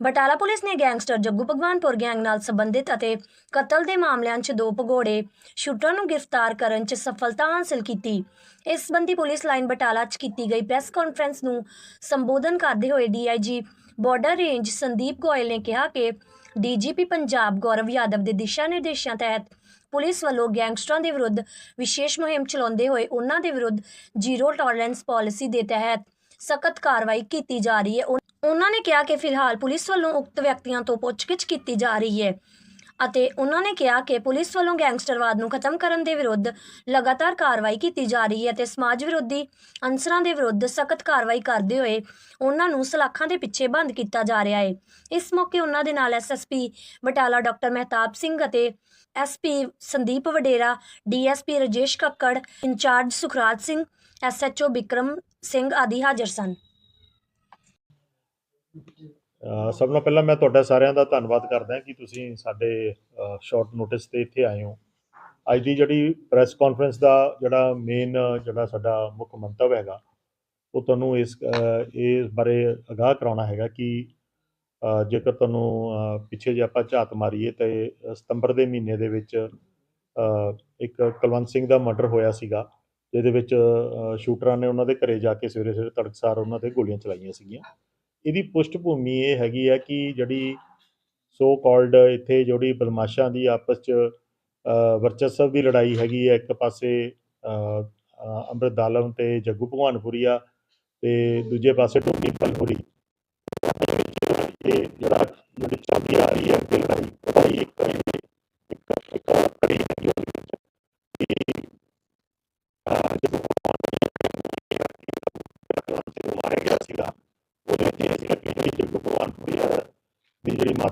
Batala police ਨੇ gangster Jaggu Bhagwanpur gang ਨਾਲ ਸੰਬੰਧਿਤ ਅਤੇ ਕਤਲ ਦੇ ਮਾਮਲਿਆਂ 'ਚ ਦੋ ਭਗੌੜੇ ਸ਼ੂਟਰਾਂ ਨੂੰ ਗ੍ਰਿਫਤਾਰ ਕਰਨ 'ਚ ਸਫਲਤਾ ਹਾਸਲ ਕੀਤੀ। ਇਸ ਸੰਬੰਧੀ ਪੁਲਿਸ ਲਾਈਨ ਬਟਾਲਾ 'ਚ ਕੀਤੀ ਗਈ ਪ੍ਰੈਸ ਕਾਨਫਰੰਸ ਨੂੰ ਸੰਬੋਧਨ ਕਰਦੇ ਹੋਏ DIG border range Sandeep Goyal ਨੇ ਕਿਹਾ ਕਿ ਡੀਜੀਪੀ ਪੰਜਾਬ ਗੌਰਵ ਯਾਦਵ ਦੇ ਦਿਸ਼ਾ ਨਿਰਦੇਸ਼ਾਂ ਤਹਿਤ ਪੁਲਿਸ ਵੱਲੋਂ ਗੈਂਗਸਟਰਾਂ ਦੇ ਵਿਰੁੱਧ ਵਿਸ਼ੇਸ਼ ਮੁਹਿੰਮ ਚਲਾਉਂਦੇ ਹੋਏ ਉਹਨਾਂ ਦੇ ਵਿਰੁੱਧ ਜ਼ੀਰੋ ਟੋਲਰੈਂਸ ਪਾਲਿਸੀ ਦੇ ਤਹਿਤ ਸਖਤ ਕਾਰਵਾਈ ਕੀਤੀ ਜਾ ਰਹੀ ਹੈ। ਉਹਨਾਂ ਨੇ ਕਿਹਾ ਕਿ ਫਿਲਹਾਲ ਪੁਲਿਸ ਵੱਲੋਂ ਉਕਤ ਵਿਅਕਤੀਆਂ ਤੋਂ ਪੁੱਛਗਿੱਛ ਕੀਤੀ ਜਾ ਰਹੀ ਹੈ ਅਤੇ ਉਹਨਾਂ ਨੇ ਕਿਹਾ ਕਿ ਪੁਲਿਸ ਵੱਲੋਂ ਗੈਂਗਸਟਰਵਾਦ ਨੂੰ ਖਤਮ ਕਰਨ ਦੇ ਵਿਰੁੱਧ ਲਗਾਤਾਰ ਕਾਰਵਾਈ ਕੀਤੀ ਜਾ ਰਹੀ ਹੈ ਤੇ ਸਮਾਜ ਵਿਰੋਧੀ ਅਨਸਰਾਂ ਦੇ ਵਿਰੁੱਧ ਸਖਤ ਕਾਰਵਾਈ ਕਰਦੇ ਹੋਏ ਉਹਨਾਂ ਨੂੰ ਸਲਾਖਾਂ ਦੇ ਪਿੱਛੇ ਬੰਦ ਕੀਤਾ ਜਾ ਰਿਹਾ ਹੈ। ਇਸ ਮੌਕੇ ਉਹਨਾਂ ਦੇ ਨਾਲ ਐਸਐਸਪੀ ਬਟਾਲਾ ਡਾਕਟਰ ਮਹਿਤਾਬ ਸਿੰਘ ਅਤੇ SP Sandeep Vadera DSP Rajesh Kakkar, incharge Sukhraj Singh SHO Vikram Singh ਆਦਿ ਹਾਜ਼ਰ ਸਨ। ਅਹ ਸਭ ਤੋਂ ਪਹਿਲਾਂ ਮੈਂ ਤੁਹਾਡਾ ਸਾਰਿਆਂ ਦਾ ਧੰਨਵਾਦ ਕਰਦਾ ਕਿ ਤੁਸੀਂ ਸਾਡੇ ਸ਼ਾਰਟ ਨੋਟਿਸ ਤੇ ਇੱਥੇ ਆਏ ਹੋ। ਅੱਜ ਦੀ ਜਿਹੜੀ ਪ੍ਰੈਸ ਕਾਨਫਰੰਸ ਦਾ ਜਿਹੜਾ ਮੇਨ ਜਿਹੜਾ ਸਾਡਾ ਮੁੱਖ ਮੰਤਵ ਹੈਗਾ ਉਹ ਤੁਹਾਨੂੰ ਇਸ ਅਹ, ਇਸ ਬਾਰੇ ਅਗਾਹ ਕਰਾਉਣਾ ਹੈਗਾ ਕਿ ਅਹ, ਜੇਕਰ ਤੁਹਾਨੂੰ ਅਹ, ਪਿੱਛੇ ਜੇ ਆਪਾਂ ਝਾਤ ਮਾਰੀਏ ਤੇ ਸਤੰਬਰ ਦੇ ਮਹੀਨੇ ਦੇ ਵਿੱਚ ਅਹ, ਇੱਕ ਕੁਲਵੰਤ ਸਿੰਘ ਦਾ ਮਰਡਰ ਹੋਇਆ ਸੀਗਾ। ਜਿਹਦੇ ਵਿੱਚ ਸ਼ੂਟਰਾਂ ਨੇ ਉਹਨਾਂ ਦੇ ਘਰੇ ਜਾ ਕੇ ਸਵੇਰੇ ਸਵੇਰੇ ਤੜਕਸਾਰ ਉਹਨਾਂ ਤੇ ਗੋਲੀਆਂ ਚਲਾਈਆਂ ਸੀਗੀਆਂ। ਇਹਦੀ ਪੁਸ਼ਟਭੂਮੀ ਇਹ ਹੈਗੀ ਹੈ ਕਿ ਜਿਹੜੀ ਸੋ ਕਾਲਡ ਇੱਥੇ ਜਿਹੜੀ ਬਦਮਾਸ਼ਾਂ ਦੀ ਆਪਸ ਚ ਵਰਚਸਵ ਦੀ ਲੜਾਈ ਹੈਗੀ ਹੈ, ਇੱਕ ਪਾਸੇ ਅੰਮ੍ਰਿਤ ਆਲਮ ਤੇ ਜੱਗੂ ਭਗਵਾਨਪੁਰੀਆ ਤੇ ਦੂਜੇ ਪਾਸੇ ਟੋਕੀ ਪਲਪੁਰੀ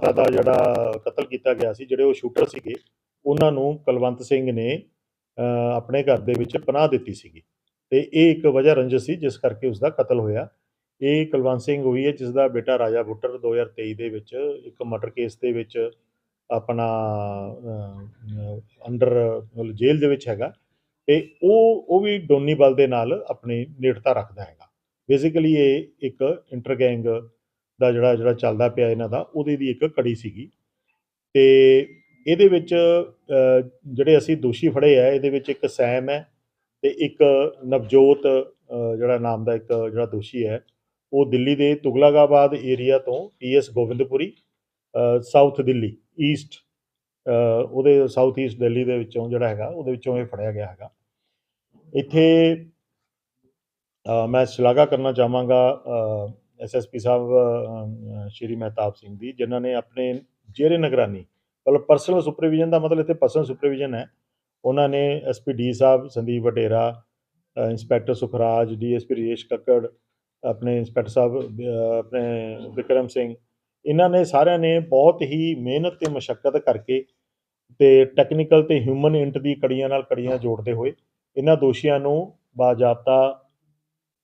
ਮਾਤਾ ਦਾ ਜਿਹੜਾ ਕਤਲ ਕੀਤਾ ਗਿਆ ਸੀ, ਜਿਹੜੇ ਉਹ ਸ਼ੂਟਰ ਸੀਗੇ, ਉਹਨਾਂ ਨੂੰ ਕੁਲਵੰਤ ਸਿੰਘ ਨੇ ਆਪਣੇ ਘਰ ਦੇ ਵਿੱਚ ਪਨਾਹ ਦਿੱਤੀ ਸੀਗੀ। ਤੇ ਇਹ ਇੱਕ ਵਜ੍ਹਾ ਰੰਜਿਸ਼ ਸੀ, ਜਿਸ ਕਰਕੇ ਉਸ ਦਾ ਕਤਲ ਹੋਇਆ। ਇਹ ਕੁਲਵੰਤ ਸਿੰਘ ਹੋਈ ਹੈ ਜਿਸ ਦਾ ਬੇਟਾ ਰਾਜਾ ਬੁੱਟਰ 2023 ਦੇ ਵਿੱਚ ਇੱਕ ਮਰਡਰ ਕੇਸ ਦੇ ਵਿੱਚ ਆਪਣਾ ਅੰਡਰ, ਮਤਲਬ ਜੇਲ੍ਹ ਦੇ ਵਿੱਚ ਹੈਗਾ। ਤੇ ਉਹ ਉਹ ਵੀ ਡੋਨੀ ਬਲ ਦੇ ਨਾਲ ਆਪਣੀ ਨੇੜਤਾ ਰੱਖਦਾ ਹੈਗਾ। ਬੇਸਿਕਲੀ ਇਹ ਇੱਕ ਇੰਟਰ ਗੈਂਗ ਦਾ ਜਿਹੜਾ ਜਿਹੜਾ ਚੱਲਦਾ ਪਿਆ ਇਹਨਾਂ ਦਾ, ਉਹਦੇ ਦੀ ਇੱਕ ਕੜੀ ਸੀਗੀ। ਤੇ ਇਹਦੇ ਵਿੱਚ ਜਿਹੜੇ ਅਸੀਂ ਦੋਸ਼ੀ ਫੜੇ ਆ, ਇਹਦੇ ਵਿੱਚ ਇੱਕ ਸੈਮ ਹੈ ਤੇ ਇੱਕ ਨਵਜੋਤ ਜਿਹੜਾ ਨਾਮ ਦਾ ਇੱਕ ਜਿਹੜਾ ਦੋਸ਼ੀ ਹੈ, ਉਹ ਦਿੱਲੀ ਦੇ ਤੁਗਲਕਾਬਾਦ ਏਰੀਆ ਤੋਂ PS Gobindpuri south Delhi, east ਉਹਦੇ ਸਾਊਥ ਈਸਟ ਦਿੱਲੀ ਦੇ ਵਿੱਚੋਂ ਜਿਹੜਾ ਹੈਗਾ, ਉਹਦੇ ਵਿੱਚੋਂ ਇਹ ਫੜਿਆ ਗਿਆ ਹੈਗਾ। ਇੱਥੇ ਮੈਂ ਸ਼ਲਾਘਾ ਕਰਨਾ ਚਾਹਾਂਗਾ ਐਸਐਸਪੀ ਸਾਹਿਬ ਸ਼੍ਰੀ ਮਹਿਤਾਬ ਸਿੰਘ ਦੀ, ਜਿਨ੍ਹਾਂ ਨੇ ਆਪਣੇ ਜੇਰੇ ਨਿਗਰਾਨੀ, ਮਤਲਬ ਪਰਸਨਲ ਸੁਪਰਵਿਜ਼ਨ ਦਾ ਮਤਲਬ ਇੱਥੇ ਪਰਸਨਲ ਸੁਪਰਵਿਜ਼ਨ ਹੈ। ਉਹਨਾਂ ਨੇ SP D Sahib, Sandeep Vadera inspector Sukhraj DSP Rajesh Kakkar, ਆਪਣੇ ਇੰਸਪੈਕਟਰ ਸਾਹਿਬ ਆਪਣੇ ਵਿਕਰਮ ਸਿੰਘ, ਇਹਨਾਂ ਨੇ ਸਾਰਿਆਂ ਨੇ ਬਹੁਤ ਹੀ ਮਿਹਨਤ ਤੇ ਮਸ਼ੱਕਤ ਕਰਕੇ ਤੇ ਟੈਕਨੀਕਲ ਤੇ ਹਿਊਮਨ ਇੰਟ ਦੀ ਕੜੀਆਂ ਨਾਲ ਕੜੀਆਂ ਜੋੜਦੇ ਹੋਏ ਇਹਨਾਂ ਦੋਸ਼ੀਆਂ ਨੂੰ ਬਾਜ਼ਾਬਤਾ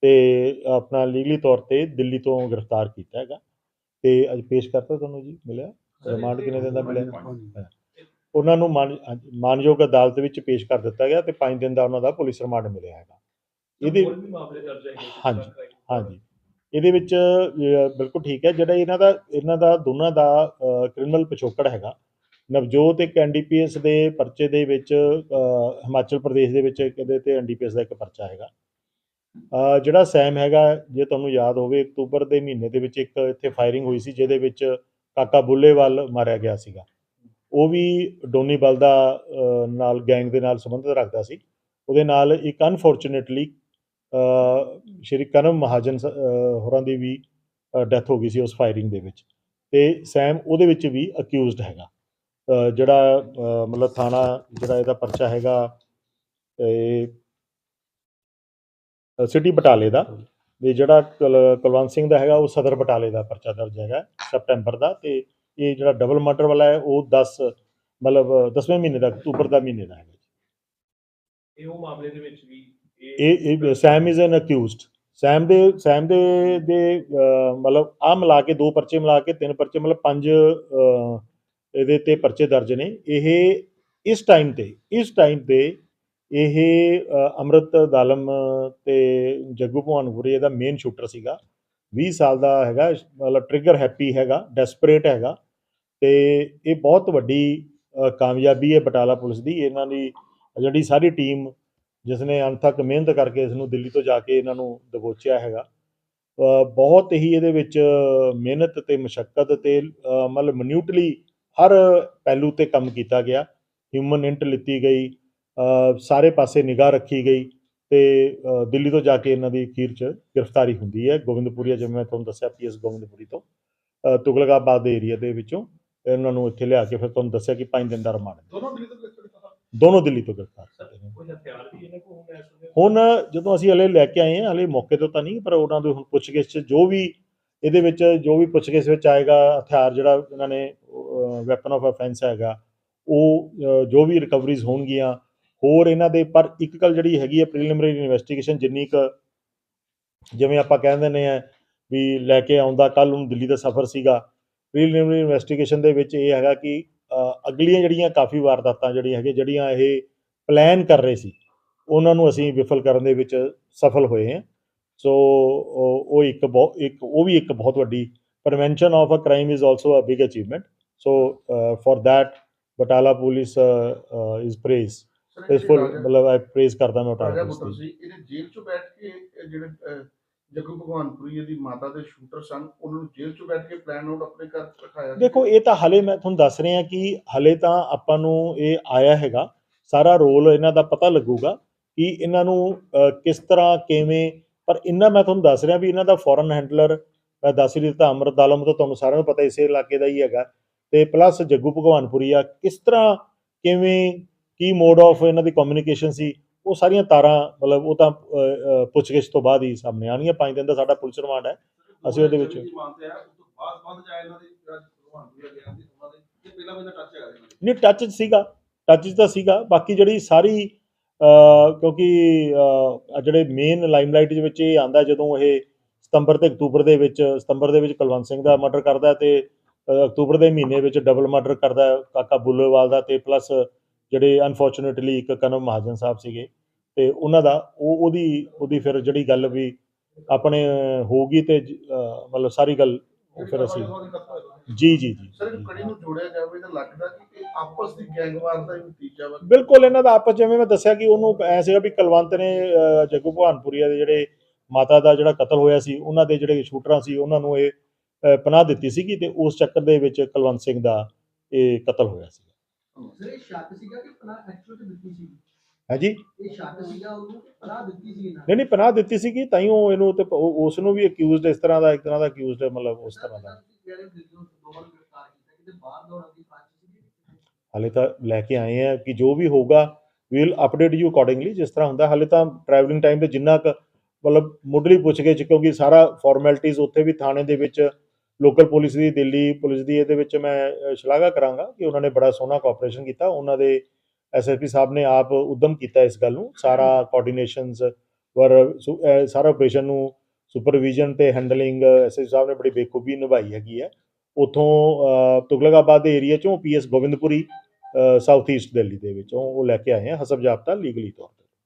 ਤੇ ਆਪਣਾ ਲੀਗਲੀ ਤੌਰ ਤੇ ਦਿੱਲੀ ਤੋਂ ਗ੍ਰਿਫਤਾਰ ਕੀਤਾ ਹੈਗਾ। ਤੇ ਅੱਜ ਪੇਸ਼ ਕਰਤਾ ਤੁਹਾਨੂੰ ਜੀ ਮਿਲਿਆ? ਰਿਮਾਂਡ ਕਿੰਨੇ ਦਿਨ ਦਾ ਮਿਲਿਆ। ਉਹਨਾਂ ਨੂੰ ਮਾਨਯੋਗ ਅਦਾਲਤ ਵਿੱਚ ਪੇਸ਼ ਕਰ ਦਿੱਤਾ ਗਿਆ ਤੇ 5 ਦਿਨ ਦਾ ਉਹਨਾਂ ਦਾ ਪੁਲਿਸ ਰਿਮਾਂਡ ਮਿਲਿਆ ਹੈਗਾ। ਇਹਦੇ ਹਾਂਜੀ। ਹਾਂਜੀ। ਇਹਦੇ ਵਿੱਚ ਬਿਲਕੁਲ ਠੀਕ ਹੈ। ਜਿਹੜਾ ਇਹਨਾਂ ਦਾ ਇਹਨਾਂ ਦਾ ਦੋਨਾਂ ਦਾ ਕ੍ਰਿਮੀਨਲ ਪਿਛੋਕੜ ਹੈਗਾ। ਨਵਜੋਤ ਇੱਕ ਐਨਡੀਪੀਐਸ ਦੇ ਪਰਚੇ ਦੇ ਵਿੱਚ ਹਿਮਾਚਲ ਪ੍ਰਦੇਸ਼ ਦੇ ਵਿੱਚ ਇਹਦੇ ਤੇ ਐਨਡੀਪੀਐਸ ਦਾ ਇੱਕ ਪਰਚਾ ਹੈਗਾ। ਜਿਹੜਾ ਸੈਮ ਹੈਗਾ, ਜੇ ਤੁਹਾਨੂੰ ਯਾਦ ਹੋਵੇ, ਅਕਤੂਬਰ ਦੇ ਮਹੀਨੇ ਦੇ ਵਿੱਚ ਇੱਕ ਇੱਥੇ ਫਾਇਰਿੰਗ ਹੋਈ ਸੀ, ਜਿਹਦੇ ਵਿੱਚ ਕਾਕਾ ਬੁੱਲੇਵਾਲ ਮਾਰਿਆ ਗਿਆ ਸੀਗਾ। ਉਹ ਵੀ ਡੋਨੀਵਾਲ ਦਾ ਨਾਲ ਗੈਂਗ ਦੇ ਨਾਲ ਸੰਬੰਧਿਤ ਰੱਖਦਾ ਸੀ। ਉਹਦੇ ਨਾਲ ਇੱਕ ਅਨਫੋਰਚੂਨੇਟਲੀ ਸ਼੍ਰੀ ਕਰਮ ਮਹਾਜਨ ਹੋਰਾਂ ਦੀ ਵੀ ਡੈਥ ਹੋ ਗਈ ਸੀ ਉਸ ਫਾਇਰਿੰਗ ਦੇ ਵਿੱਚ। ਤੇ ਸੈਮ ਉਹਦੇ ਵਿੱਚ ਵੀ ਅਕਿਊਜ਼ਡ ਹੈਗਾ। ਜਿਹੜਾ ਮਤਲਬ ਥਾਣਾ ਜਿਹੜਾ ਇਹਦਾ ਪਰਚਾ ਹੈਗਾ, ਇਹ ਸਿਟੀ ਬਟਾਲੇ ਦਾ। ਤੇ ਜਿਹੜਾ ਕੁਲ- ਕੁਲਵੰਤ ਸਿੰਘ ਦਾ ਹੈਗਾ ਉਹ ਸਦਰ ਬਟਾਲੇ ਦਾ ਪਰਚਾ ਦਰਜ ਹੈਗਾ ਸਪਟੈਂਬਰ ਦਾ। ਤੇ ਇਹ ਜਿਹੜਾ ਡਬਲ ਮਰਡਰ ਵਾਲਾ ਹੈ ਉਹ 10 ਮਤਲਬ 10ਵੇਂ ਮਹੀਨੇ ਦਾ ਅਕਤੂਬਰ ਦਾ ਮਹੀਨੇ ਦਾ ਹੈਗਾ ਇਹ ਉਹ ਮਾਮਲੇ ਦੇ ਵਿੱਚ ਵੀ ਇਹ ਇਹ ਸੈਮ ਇਜ਼ ਐਨ ਅਕਿਊਜ਼ਡ। ਸੈਮ ਦੇ ਸੈਮ ਦੇ ਦੇ ਅਹ, ਮਤਲਬ ਆ ਮਿਲਾ ਕੇ ਦੋ ਪਰਚੇ ਮਿਲਾ ਕੇ ਤਿੰਨ ਪਰਚੇ ਮਤਲਬ ਪੰਜ ਅਹ, ਇਹਦੇ ਤੇ ਪਰਚੇ ਦਰਜ ਨੇ। ਇਹ ਇਸ ਟਾਈਮ ਤੇ ਇਸ ਟਾਈਮ ਤੇ ਇਹ ਅ, ਅੰਮ੍ਰਿਤ ਦਾਲਮ ਤੇ ਜੱਗੂ ਭਵਾਨਪੁਰੀ ਇਹਦਾ ਮੇਨ ਸ਼ੂਟਰ ਸੀਗਾ। 20 ਸਾਲ ਦਾ ਹੈਗਾ ਮਤਲਬ ਟ੍ਰਿਗਰ ਹੈਪੀ ਹੈਗਾ ਡੈਸਪਰੇਟ ਹੈਗਾ ਤੇ ਇਹ ਬਹੁਤ ਵੱਡੀ ਕਾਮਯਾਬੀ ਹੈ ਬਟਾਲਾ ਪੁਲਿਸ ਦੀ। ਇਹਨਾਂ ਦੀ ਜਿਹੜੀ ਸਾਰੀ ਟੀਮ ਜਿਸ ਨੇ ਅਣਥੱਕ ਮਿਹਨਤ ਕਰਕੇ ਇਸ ਨੂੰ ਦਿੱਲੀ ਤੋਂ ਜਾ ਕੇ ਇਹਨਾਂ ਨੂੰ ਦਬੋਚਿਆ ਹੈਗਾ ਬਹੁਤ ਹੀ ਇਹਦੇ ਵਿੱਚ ਮਿਹਨਤ ਤੇ ਮੁਸ਼ਕਲ ਤੇ ਮਤਲਬ ਮਨਿਊਟਲੀ ਹਰ ਪਹਿਲੂ ਤੇ ਕੰਮ ਕੀਤਾ ਗਿਆ। ਹਿਊਮਨ ਇੰਟ ਲਿੱਤੀ ਗਈ ਸਾਰੇ ਪਾਸੇ ਨਿਗਾਹ ਰੱਖੀ ਗਈ ਤੇ ਦਿੱਲੀ ਤੋਂ ਜਾ ਕੇ ਇਹਨਾਂ ਦੀ ਅਖੀਰ ਚ ਗ੍ਰਿਫਤਾਰੀ ਹੁੰਦੀ ਹੈ ਗੋਬਿੰਦਪੁਰੀਆ ਜਿਵੇਂ ਮੈਂ ਤੁਹਾਨੂੰ ਦੱਸਿਆ ਪੀਐਸ ਗੋਬਿੰਦਪੁਰੀ ਤੋਂ। ਤੁਗਲਕਾਬਾਦ ਦੇ ਏਰੀਆ ਦੇ ਵਿੱਚੋਂ ਇਹਨਾਂ ਨੂੰ ਇੱਥੇ ਲਿਆ ਕੇ ਫਿਰ ਤੁਹਾਨੂੰ ਦੱਸਿਆ ਕਿ 5 ਦਿਨ ਦਾ ਰਿਮਾਂਡ। ਦੋਨੋਂ ਦਿੱਲੀ ਤੋਂ ਗ੍ਰਿਫਤਾਰ ਦੋਨੋਂ ਦਿੱਲੀ ਤੋਂ ਗ੍ਰਿਫਤਾਰ ਕੀਤੇ ਨੇ ਕੋਈ ਹਥਿਆਰ ਵੀ ਇਹਨਾਂ ਕੋਲ ਹੋਣਾ ਜਦੋਂ ਅਸੀਂ ਹਲੇ ਲੈ ਕੇ ਆਏ ਹਾਂ ਹਲੇ ਮੌਕੇ ਤੋਂ ਤਾਂ ਨਹੀਂ ਪਰ ਉਹਨਾਂ ਦੇ ਹੁਣ ਪੁੱਛਗਿੱਛ 'ਚ ਜੋ ਵੀ ਇਹਦੇ ਵਿੱਚ ਜੋ ਵੀ ਪੁੱਛਗਿੱਛ ਵਿੱਚ ਆਏਗਾ ਹਥਿਆਰ ਜਿਹੜਾ ਇਹਨਾਂ ਨੇ ਵੈਪਨ ਆਫ ਅਫੈਂਸ ਹੈਗਾ ਉਹ ਜੋ ਵੀ ਰਿਕਵਰੀਜ਼ ਹੋਣਗੀਆਂ ਹੋਰ ਇਹਨਾਂ ਦੇ, ਪਰ ਇੱਕ ਗੱਲ ਜਿਹੜੀ ਹੈਗੀ ਹੈ ਪ੍ਰੀਲਿਮਿਨਰੀ ਇਨਵੈਸਟੀਗੇਸ਼ਨ ਜਿੰਨੀ ਕ ਜਿਵੇਂ ਆਪਾਂ ਕਹਿ ਦਿੰਦੇ ਆ ਵੀ ਲੈ ਕੇ ਆਉਂਦਾ ਕੱਲ ਨੂੰ ਦਿੱਲੀ ਦਾ ਸਫ਼ਰ ਸੀਗਾ ਪ੍ਰੀਲਿਮਿਨਰੀ ਇਨਵੈਸਟੀਗੇਸ਼ਨ ਦੇ ਵਿੱਚ ਇਹ ਹੈਗਾ ਕਿ ਅਗਲੀਆਂ ਜਿਹੜੀਆਂ ਕਾਫੀ ਵਾਰਦਾਤਾਂ ਜਿਹੜੀਆਂ ਹੈਗੇ ਜਿਹੜੀਆਂ ਇਹ ਪਲਾਨ ਕਰ ਰਹੇ ਸੀ, ਉਹਨਾਂ ਨੂੰ ਅਸੀਂ ਵਿਫਲ ਕਰਨ ਦੇ ਵਿੱਚ ਸਫਲ ਹੋਏ ਹਾਂ। ਸੋ ਉਹ ਇੱਕ ਇੱਕ, ਉਹ ਵੀ ਇੱਕ ਬਹੁਤ ਵੱਡੀ prevention of uh crime is also uh big achievement so for that Batala police is praised praise praiseful ਮਤਲਬ ਆਈ ਪ੍ਰੇਜ਼ ਕਰਦਾ ਮੈਂ ਰਾਜਾ ਬਟਾਲਾ ਪੁੱਤਰ ਪੁਲਿਸ ਦੀ ਸੀ ਇਹਨੇ ਜੇਲ੍ਹ 'ਚ ਬੈਠ ਕੇ ਇਹ ਜਿਹੜੇ ਅਹ, ਜੱਗੂ ਭਗਵਾਨਪੁਰੀ ਦੀ ਮਾਤਾ ਦੇ ਸ਼ੂਟਰ ਸਨ ਉਹਨਾਂ ਨੂੰ ਜੇਲ੍ਹ 'ਚ ਬੈਠ ਕੇ ਪਲਾਨ ਆਊਟ ਆਪਣੇ ਘਰ ਰਖਾਇਆ ਸੀ। ਦੇਖੋ ਇਹ ਤਾਂ ਹਲੇ ਮੈਂ ਤੁਹਾਨੂੰ ਦੱਸ ਰਿਹਾ ਕਿ ਹਲੇ ਤਾਂ ਆਪਾਂ ਨੂੰ ਇਹ ਆਇਆ ਹੈਗਾ। ਸਾਰਾ ਰੋਲ ਇਹਨਾਂ ਦਾ ਪਤਾ ਲੱਗੂਗਾ ਕਿ ਇਹਨਾਂ ਨੂੰ ਕਿਸ ਤਰ੍ਹਾਂ ਕਿਵੇਂ ਪਰ ਇੰਨਾ ਮੈਂ ਤੁਹਾਨੂੰ ਦੱਸ ਰਿਹਾ ਵੀ ਇਹਨਾਂ ਦਾ ਫੋਰਨ ਹੈਂਡਲਰ ਮੈਂ ਦੱਸ ਹੀ ਦਿੱਤਾ ਅਮਰਤ ਆਲਮ ਤਾਂ ਤੁਹਾਨੂੰ ਸਾਰਿਆਂ ਨੂੰ ਪਤਾ ਇਸੇ ਇਲਾਕੇ ਦਾ ਹੀ ਹੈਗਾ। ਤੇ ਪਲੱਸ ਜੱਗੂ ਭਗਵਾਨਪੁਰੀ ਆ ਕਿਸ ਤਰ੍ਹਾਂ ਕਿਵੇਂ ਕੀ ਮੋਡ ਆਫ ਇਹਨਾਂ ਦੀ ਕਮਿਊਨੀਕੇਸ਼ਨ ਸੀ, ਉਹ ਸਾਰੀਆਂ ਤਾਰਾਂ, ਮਤਲਬ ਉਹ ਤਾਂ ਪੁੱਛਗਿੱਛ ਤੋਂ ਬਾਅਦ ਹੀ ਸਾਹਮਣੇ ਆਉਣਗੀਆਂ, ਪੰਜ ਦਿਨ ਦਾ ਸਾਡਾ ਪੁਲਿਸ ਰਿਮਾਂਡ ਹੈ। ਅਸੀਂ ਉਹਦੇ ਵਿੱਚ- ਨਹੀਂ ਟੱਚ ਸੀਗਾ ਟੱਚ ਤਾਂ ਸੀਗਾ, ਬਾਕੀ ਜਿਹੜੀ ਸਾਰੀ ਕਿਉਂਕਿ ਜਿਹੜੇ ਮੇਨ ਲਾਈਮਲਾਈਟ ਦੇ ਵਿੱਚ ਇਹ ਆਂਦਾ ਜਦੋਂ ਇਹ ਸਤੰਬਰ ਤੇ ਅਕਤੂਬਰ ਦੇ ਵਿੱਚ, ਸਤੰਬਰ ਦੇ ਵਿੱਚ ਕੁਲਵੰਤ ਸਿੰਘ ਦਾ ਮਰਡਰ ਕਰਦਾ ਤੇ ਅਕਤੂਬਰ ਦੇ ਮਹੀਨੇ ਵਿੱਚ ਡਬਲ ਮਰਡਰ ਕਰਦਾ ਕਾਕਾ ਬੁੱਲੇਵਾਲ ਦਾ ਤੇ ਪਲੱਸ ਜਿਹੜੇ ਅਨਫੋਰਚੂਨੇਟਲੀ ਇੱਕ ਕਨਮ ਮਹਾਜਨ ਸਾਹਿਬ ਸੀਗੇ ਤੇ ਉਹਨਾਂ ਦਾ ਉਹ ਉਹਦੀ ਉਹਦੀ ਫਿਰ ਜਿਹੜੀ ਗੱਲ ਵੀ ਆਪਣੇ ਹੋਊਗੀ ਤੇ ਮਤਲਬ ਸਾਰੀ ਗੱਲ ਫਿਰ ਅਸੀਂ ਜੀ ਜੀ ਜੀ। ਸਰ ਕੜੀ ਨੂੰ ਜੋੜਿਆ ਜਾਵੇ ਤਾਂ ਲੱਗਦਾ ਕਿ ਆਪਸ ਦੀ ਗੈਂਗਵਾਰ ਦਾ ਹੀ ਨਤੀਜਾ ਵਾ। ਬਿਲਕੁਲ ਇਹਨਾਂ ਦਾ ਆਪਸ ਜਿਵੇਂ ਮੈਂ ਦੱਸਿਆ ਕਿ ਉਹਨੂੰ ਐ ਸੀਗਾ ਵੀ ਕੁਲਵੰਤ ਨੇ ਜੱਗੂ ਭਵਾਨਪੁਰੀਆ ਦੇ ਜਿਹੜੇ ਮਾਤਾ ਦਾ ਜਿਹੜਾ ਕਤਲ ਹੋਇਆ ਸੀ ਉਹਨਾਂ ਦੇ ਜਿਹੜੇ ਸ਼ੂਟਰਾਂ ਸੀ ਉਹਨਾਂ ਨੂੰ ਇਹ ਪਨਾਹ ਦਿੱਤੀ ਸੀਗੀ ਤੇ ਉਸ ਚੱਕਰ ਦੇ ਵਿੱਚ ਕੁਲਵੰਤ ਸਿੰਘ ਦਾ ਇਹ ਕਤਲ ਹੋਇਆ ਸੀ। ਸਰ ਇਹ ਸ਼ੱਕ ਸੀਗਾ ਕਿ ਪਨਾਹ ਐਕਚੁਅਲ ਤੇ ਦਿੱਤੀ ਸੀ ਹੈ ਜੀ ਇਹ ਸ਼ੱਕ ਸੀਗਾ ਉਹਨੂੰ ਕਿ ਪਨਾਹ ਦਿੱਤੀ ਸੀ ਇਹਨਾਂ ਨਹੀਂ ਨਹੀਂ ਪਨਾਹ ਦਿੱਤੀ ਸੀਗੀ ਤਾਂ ਹੀ ਉਹ ਇਹਨੂੰ ਤੇ ਉਸ ਨੂੰ ਵੀ ਅਕਿਊਜ਼ਡ ਇਸ ਤਰ੍ਹਾਂ ਦਾ ਇੱਕ ਤਰ੍ਹਾਂ ਦਾ ਅਕਿਊਜ਼ਡ ਮਤਲਬ ਉਸ ਤਰ੍ਹਾਂ ਦਾ। ਨੂੰ ਸੀ ਹਾਲੇ ਤਾਂ ਲੈ ਕੇ ਆਏ ਆ ਕਿ ਜੋ ਵੀ ਹੋਊਗਾ ਵੀਲ ਅਪਡੇਟ ਯੂ ਅਕੋਰਡਿੰਗਲੀ ਜਿਸ ਤਰ੍ਹਾਂ ਹੁੰਦਾ। ਹਾਲੇ ਤਾਂ ਟਰੈਵਲਿੰਗ ਟਾਈਮ ਤੇ ਜਿੰਨਾ ਕੁ ਮਤਲਬ ਮੁੱਢਲੀ ਪੁੱਛਗਿੱਛ ਕਿਉਂਕਿ ਸਾਰਾ ਫਾਰਮੈਲਿਟੀਜ਼ ਉੱਥੇ ਵੀ ਥਾਣੇ ਦੇ ਵਿੱਚ ਲੋਕਲ ਪੁਲਿਸ ਦੀ, ਦਿੱਲੀ ਪੁਲਿਸ ਦੀ ਇਹਦੇ ਵਿੱਚ ਮੈਂ ਸ਼ਲਾਘਾ ਕਰਾਂਗਾ ਕਿ ਉਹਨਾਂ ਨੇ ਬੜਾ ਸੋਹਣਾ ਕੋਆਪਰੇਸ਼ਨ ਕੀਤਾ। ਉਹਨਾਂ ਦੇ ਐਸਐਸਪੀ ਸਾਹਿਬ ਨੇ ਆਪ ਉਦਮ ਕੀਤਾ ਇਸ ਗੱਲ ਨੂੰ। ਸਾਰਾ ਕੋਆਰਡੀਨੇਸ਼ਨਸ ਵਰ ਸੁ- ਸਾਰਾ ਆਪਰੇਸ਼ਨ ਨੂੰ ਸੁਪਰਵੀਜ਼ਨ ਤੇ ਹੈਂਡਲਿੰਗ ਐਸਐਸਪੀ ਸਾਹਿਬ ਨੇ ਬੜੀ ਬੇਖੂਬੀ ਨਿਭਾਈ ਹੈਗੀ ਹੈ। ਉਥੋਂ ਤੁਗਲਕਾਬਾਦ ਦੇ ਏਰੀਆ ਚੋਂ PS Gobindpuri south east Delhi ਦੇ ਵਿੱਚ ਉਹ ਲੈ ਕੇ ਆਏ ਆ ਹਸਬ ਜਾਬਤਾ ਲੀਗਲੀ ਤੌਰ